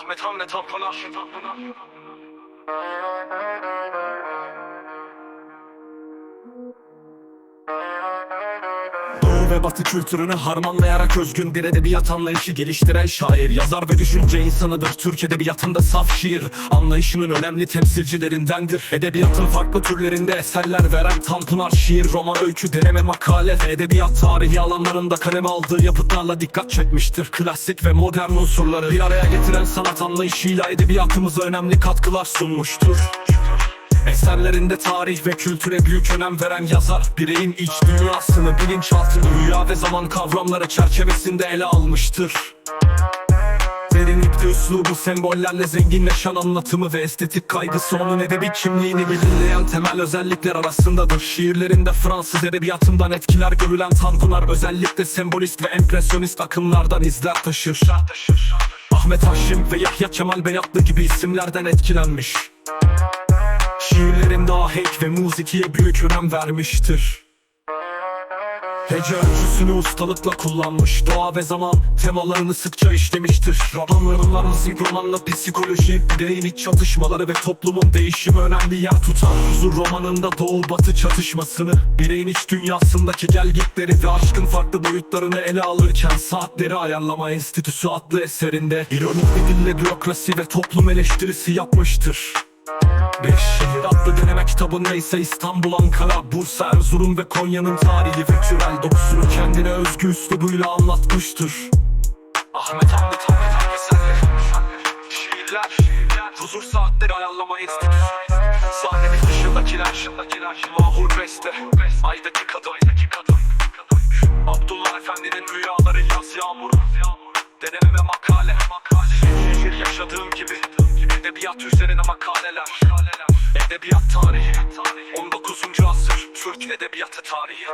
Ahmet Hamle Tanpınar Doğu ve batı kültürünü harmanlayarak özgün bir edebiyat anlayışı geliştiren şair Yazar ve düşünce insanıdır. Türk edebiyatında saf şiir Anlayışının önemli temsilcilerindendir. Edebiyatın farklı türlerinde eserler veren Tanpınar şiir, roman, öykü, deneme, makale ve Edebiyat tarihi alanlarında kaleme aldığı yapıtlarla dikkat çekmiştir. Klasik ve modern unsurları bir araya getiren sanat anlayışıyla edebiyatımıza önemli katkılar sunmuştur Eserlerinde tarih ve kültüre büyük önem veren yazar Bireyin iç dünyasını bilinçaltı dünya ve zaman kavramları çerçevesinde ele almıştır Derinlikte üslubu sembollerle zenginleşen anlatımı ve estetik kaygısı onun edebi kimliğini belirleyen temel özellikler arasındadır. Şiirlerinde Fransız edebiyatından etkiler görülen Tanpınar özellikle sembolist ve empresyonist akımlardan izler taşır. Ahmet Haşim ve Yahya Kemal Beyatlı gibi isimlerden etkilenmiş. Şiirlerinde ahenk ve musikiye büyük önem vermiştir. Hece ölçüsünü ustalıkla kullanmış. Doğa ve zaman temalarını sıkça işlemiştir. Romanlarında müzik romanla psikoloji Bireyin iç çatışmaları ve toplumun değişimi önemli yer tutar. Huzur romanında doğu batı çatışmasını Bireyin iç dünyasındaki gelgitleri ve aşkın farklı boyutlarını ele alırken Saatleri Ayarlama Enstitüsü adlı eserinde İronik bir dille bürokrasi ve toplum eleştirisi yapmıştır. Beş şehir adlı deneme kitabında ise İstanbul, Ankara, Bursa, Erzurum ve Konya'nın tarihi ve türel dokusunu kendine özgü üslubuyla anlatmıştır. Ahmet Hamdi Ahmet Hamdi Eserleri Şiirler, şiirler. Huzur saatleri ayarlama enstitüsü Sahnenin dışındakiler, dışındakiler. Mahur Beste, Aydaki Kadın, Aydaki Kadın. Abdullah Efendi'nin rüyaları yaz yağmuru. Deneme ve makale, makale Şiir yaşadığım gibi. Edebiyat üzerine makaleler Edebiyat tarihi 19. asır Türk edebiyatı tarihi